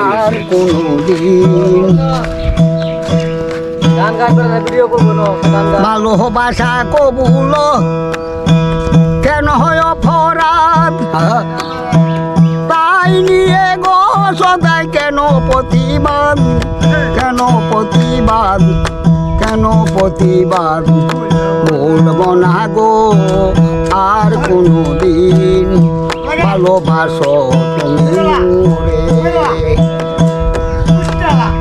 আর কোনো দিন গান গান করে ভিডিও করব না গান গান ভালোবাসা কবুল, কেন হয় অপরাধ? তাই নিয়ে গো, সদাই কেন প্রতিবাদ? কেন প্রতিবাদ? কেন প্রতিবাদ? বলব না গো, আর কোনো দিন ভালোবাসো তুমি।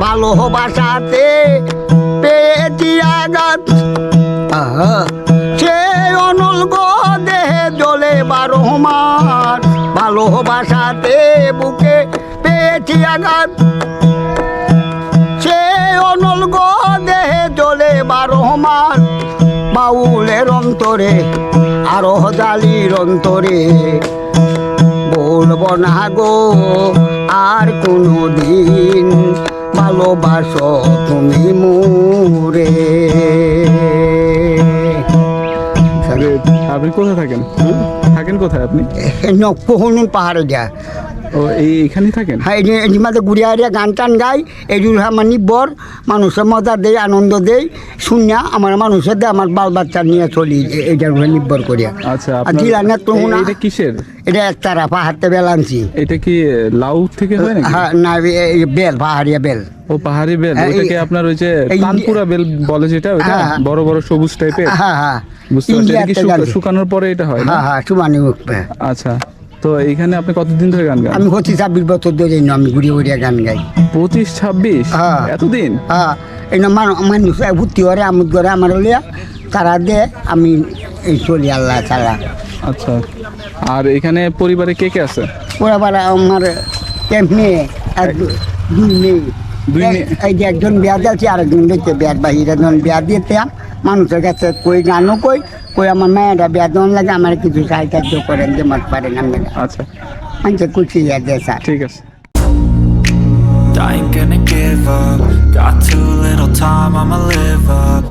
ভালোবাসাতে পেয়েছি আঘাত। সে অনল গো দেহে জলে বারো মাস। ভালোবাসাতে বুকে পেয়েছি আঘাত। সে অনল গো দেহে জলে বারো মাস। বাউলের অন্তরে, আরও জালির অন্তরে। বলব না গো আর কোনো দিন ভালোবাসো তুমি মুরে। আপনি কোথায় থাকেন? থাকেন কোথায় আপনি? পাহাড়ে যা। ও এই এখানেই থাকেন? হ্যাঁ এই মাঝে ঘুরে গান টান গাই এগুলো আমার নিব্বর মানুষের মজা দেয় আনন্দ দেয় শুনিয়া আমার মানুষের দিয়ে আমার বাল বাচ্চা নিয়ে চলি এ- এইটা নিব্বর করিয়া। আচ্ছা তো এটা কিসের? এটা একতারা পাহাড়তে বেল আনছি। এটা কি লাউ থেকে হয় হ্যাঁ না বেল পাহাড়িয়া বেল। ও পাহাড়ি বেল হ্যাঁ, আপনার ওই যে তানপুরা বেল বলে যেটা ওটা হ্যাঁ, হ্যাঁ। বড় বড় সবুজ টাইপের হ্যাঁ হ্যাঁ। বুঝতে পারছি। শুকানোর পরে এটা হয় হ্যাঁ হ্যাঁ আচ্ছা। তো এইখানে আপনি কতদিন ধরে গান গান? আমি হচ্ছি ছাব্বিশ বছর ধরে এই আমি ঘুরে ঘুরে গান গাই। পঁচিশ ছাব্বিশ? হ্যাঁ। এতদিন? হ্যাঁ। এই না মানুষ মানুষ ভর্তি করে আমুদ করে আমার লিয়া তারা দে আমি এই চলি আল্লাহ ছাড়া আচ্ছা। আর এখানে পরিবারে কে কে আছে? ওরা বারা আমার এক মেয়ে আর দুই মেয়ে? এই যে একজন বিয়ার দিয়েছে আরেকজন দেখছে বিয়ার বাহিরে যখন বিয়া দিতে। মানুষের কাছে কই গানও কই? কই আমার মেয়েরা বিয়ার দেওয়ান লাগে আমার কিছু সাহায্য করেন যে মত পারেন আমি আচ্ছা। মানুষের খুশি হয়ে দিয়ে স্যার। ঠিক আছে। I ain't gonna give up. Got too little time, I'ma live up.